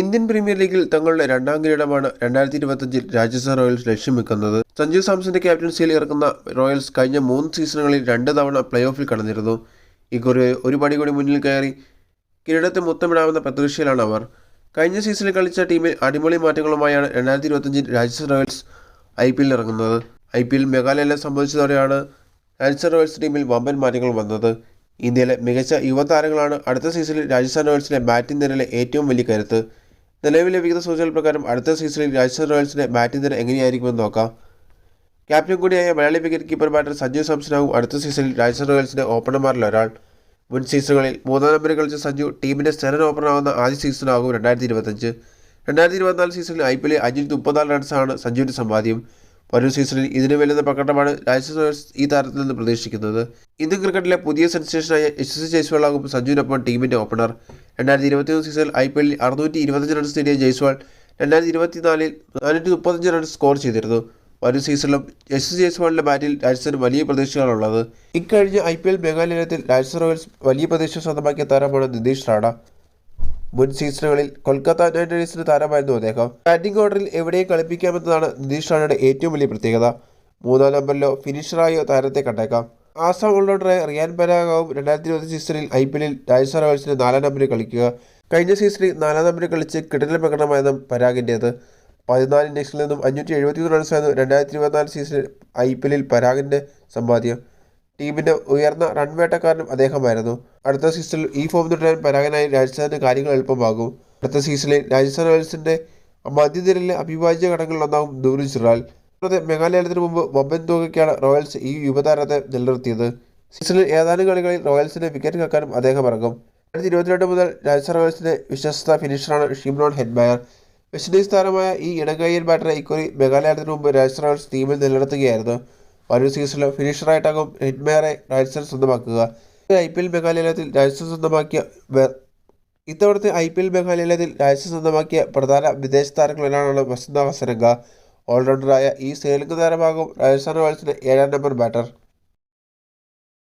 Indian premier ലീഗിൽ തങ്ങളുടെ രണ്ടാം കിരീടമാണ് രണ്ടായിരത്തി ഇരുപത്തഞ്ചിൽ രാജസ്ഥാൻ റോയൽസ് ലക്ഷ്യം വെക്കുന്നത് സഞ്ജു സാംസന്റെ ക്യാപ്റ്റൻസിയിൽ ഇറക്കുന്ന റോയൽസ് കഴിഞ്ഞ മൂന്ന് സീസണുകളിൽ രണ്ട് തവണ പ്ലേ ഓഫിൽ കടന്നിരുന്നു. ഇക്കുറി ഒരു പടി കൂടി മുന്നിൽ കയറി കിരീടത്തെ മുത്തമിടാവുന്ന പ്രതീക്ഷയിലാണ് അവർ. കഴിഞ്ഞ സീസണിൽ കളിച്ച ടീമിൽ അടിമൊളി മാറ്റങ്ങളുമായാണ് രണ്ടായിരത്തി ഇരുപത്തഞ്ചിൽ രാജസ്ഥാൻ റോയൽസ് ഐ പി എല്ലിൽ ഇറങ്ങുന്നത്. ഐ പി എൽ മെഗാലയെല്ലാം സംഭവിച്ചതോടെയാണ് രാജസ്ഥാൻ റോയൽസ് ടീമിൽ വമ്പൻ മാറ്റങ്ങൾ വന്നത്. ഇന്ത്യയിലെ മികച്ച യുവതാരങ്ങളാണ് അടുത്ത സീസണിൽ രാജസ്ഥാൻ റോയൽസിലെ ബാറ്റിംഗ് നിരയിലെ ഏറ്റവും വലിയ കരുത്ത്. നിലവിൽ ലഭിക്കുന്ന സൂചനകൾ പ്രകാരം അടുത്ത സീസണിൽ രാജസ്ഥാൻ റോയൽസിന്റെ ബാറ്റിംഗ് നിര എങ്ങനെയായിരിക്കുമെന്ന് നോക്കാം. ക്യാപ്റ്റൻ കൂടിയായ മലയാളി വിക്കറ്റ് കീപ്പർ ബാറ്റർ സഞ്ജു സാംസനാവും അടുത്ത സീസണിൽ രാജസ്ഥാൻ റോയൽസിന്റെ ഓപ്പണർമാരിൽ ഒരാൾ. മുൻ സീസണുകളിൽ മൂന്നാം നമ്പറിൽ കളിച്ച സഞ്ജു ടീമിന്റെ സ്ഥിരം ഓപ്പണറാവുന്ന ആദ്യ സീസണാകും രണ്ടായിരത്തി ഇരുപത്തഞ്ച്. രണ്ടായിരത്തി ഇരുപത്തിനാല് സീസണിൽ ഐ പി എല്ലിൽ അഞ്ഞൂറ്റി മുപ്പത്തിനാല് റൺസാണ് സഞ്ജുവിന്റെ സമ്പാദ്യം. വരും സീസണിൽ ഇതിന് വലിയ പ്രകടനമാണ് രാജസ്ഥാൻ റോയൽസ് ഈ താരത്തിൽ നിന്ന് പ്രതീക്ഷിക്കുന്നത്. ഇന്ത്യൻ ക്രിക്കറ്റിലെ പുതിയ സെൻസേഷനായ എസ് എസ് ജയ്സ്വാളാകും സഞ്ജുവിനൊപ്പം ടീമിന്റെ ഓപ്പണർ. രണ്ടായിരത്തി ഇരുപത്തിയൊന്ന് സീസണിൽ ഐ പി എല്ലിൽ അറുന്നൂറ്റി ഇരുപത്തഞ്ച് റൺസ് നേടിയ ജയ്സ്വാൾ രണ്ടായിരത്തി ഇരുപത്തിനാലിൽ നാനൂറ്റി മുപ്പത്തഞ്ച് റൺസ് സ്കോർ ചെയ്തിരുന്നു. വരും സീസണിലും എസ് എസ് ജയ്സ്വാളിന്റെ ബാറ്റിൽ രാജസ്ഥാന് വലിയ പ്രതീക്ഷകളാണുള്ളത് ഇക്കഴിഞ്ഞ ഐ പി എൽ മേഘാലയത്തിൽ രാജസ്ഥാൻ റോയൽസ് വലിയ പ്രതീക്ഷ സ്വന്തമാക്കിയ താരമാണ് നിതീഷ് റാണ. മുൻ സീസണുകളിൽ കൊൽക്കത്ത നൈറ്റ് റൈഡേഴ്സിന് താരമായിരുന്നു അദ്ദേഹം. ബാറ്റിംഗ് ഓർഡറിൽ എവിടെയും കളിപ്പിക്കാമെന്നതാണ് നിതീഷ് റാണയുടെ ഏറ്റവും വലിയ പ്രത്യേകത. മൂന്നാം നമ്പറിലോ ഫിനിഷറായോ താരത്തെ കണ്ടേക്കാം. ആസാം ഓൾറൗണ്ടറായ റിയാൻ പരാഗാവും രണ്ടായിരത്തി ഇരുപത് സീസണിൽ ഐ പി എല്ലിൽ രാജസ്ഥാൻ റോയൽസിന് നാലാം നമ്പറിൽ കളിക്കുക. കഴിഞ്ഞ സീസണിൽ നാലാം നമ്പറിൽ കളിച്ച് കിടല പ്രകടനമായിരുന്നു പരാഗിന്റേത്. പതിനാല് ഇന്നിങ്സിൽ നിന്നും അഞ്ഞൂറ്റി റൺസ് റൺസായിരുന്നു രണ്ടായിരത്തി ഇരുപത്തിനാല് സീസണിൽ ഐ പി എല്ലിൽ പരാഗിന്റെ സമ്പാദ്യം. ടീമിന്റെ ഉയർന്ന റൺ വേട്ടക്കാരനും അദ്ദേഹമായിരുന്നു. അടുത്ത സീസണിൽ ഈ ഫോം തുടരാൻ പരാഗനായി രാജസ്ഥാന് കാര്യങ്ങൾ എളുപ്പമാകും. അടുത്ത സീസണിൽ രാജസ്ഥാൻ റോയൽസിന്റെ മധ്യനിരയിലെ അവിഭാജ്യ ഘടകങ്ങളിലൊന്നാകും ദൂരി ചിറാൽ കൂടാതെ മെഗാലയത്തിന് മുമ്പ് വമ്പൻ തുകയ്ക്കാണ് റോയൽസ് ഈ യുവതാരത്തെ നിലനിർത്തിയത്. സീസണിൽ ഏതാനും കളികളിൽ റോയൽസിന്റെ വിക്കറ്റ് കാക്കാനും അദ്ദേഹം ഇറങ്ങും. രണ്ടായിരത്തി ഇരുപത്തിരണ്ട് മുതൽ രാജസ്ഥാൻ റോയൽസിന്റെ വിശ്വസ്ത ഫിനിഷറാണ് ഷിംറോൺ ഹെഡ്മയർ വെസ്റ്റ് ഇൻഡീസ് താരമായ ഈ ഇടകയ്യൻ ബാറ്ററെ ഇക്കുറി മെഗാലയത്തിന് മുമ്പ് രാജസ്ഥാൻ റോയൽസ് ടീമിൽ നിലനിർത്തുകയായിരുന്നു. വരും സീസണിൽ ഫിനിഷറായിട്ടാകും ഹിറ്റ്മേറെ രാജസ്ഥാൻ സ്വന്തമാക്കുക. ഐ പി എൽ മേഘാലയത്തിൽ രാജസ്ഥാൻ സ്വന്തമാക്കിയ ഇത്തവണത്തെ ഐ പി എൽ മേഘാലയത്തിൽ രാജസ്ഥാൻ സ്വന്തമാക്കിയ പ്രധാന വിദേശ താരങ്ങളിലാണ് വസന്ത ഹസരംഗ ഓൾറൗണ്ടറായ ഈ ശ്രീലങ്ക താരമാകും രാജസ്ഥാൻ റോയൽസിന്റെ ഏഴാം നമ്പർ ബാറ്റർ